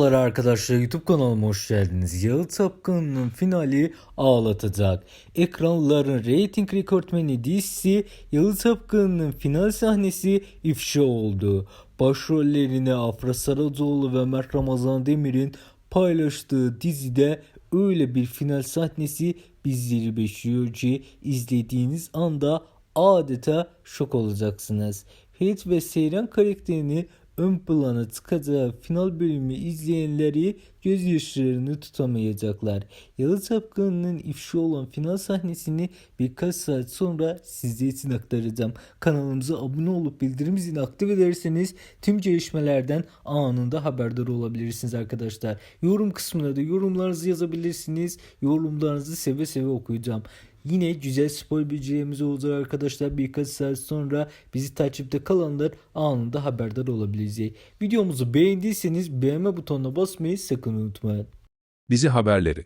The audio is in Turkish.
Merhabalar arkadaşlar YouTube kanalıma hoş geldiniz. Yalı Tapkanı'nın finali ağlatacak. Ekranların reyting rekortmeni dizisi Yalı Tapkanı'nın final sahnesi ifşa oldu. Başrollerini Afra Saracoğlu ve Mert Ramazan Demir'in paylaştığı dizide öyle bir final sahnesi bizleri bekliyor ki izlediğiniz anda adeta şok olacaksınız. Ferit ve Seyran karakterini ön plana çıkacağı final bölümü izleyenleri gözyaşlarını tutamayacaklar. Yalı Çapkın'ın ifşa olan final sahnesini birkaç saat sonra sizler için aktaracağım. Kanalımıza abone olup bildirim zilini aktif ederseniz tüm gelişmelerden anında haberdar olabilirsiniz arkadaşlar. Yorum kısmına da yorumlarınızı yazabilirsiniz. Yorumlarınızı seve seve okuyacağım. Yine güzel spor bilgilerimiz olacak arkadaşlar. Birkaç saat sonra bizi takipte kalanlar anında haberdar olabilecek. Videomuzu beğendiyseniz beğenme butonuna basmayı sakın unutmayın. Dizi haberleri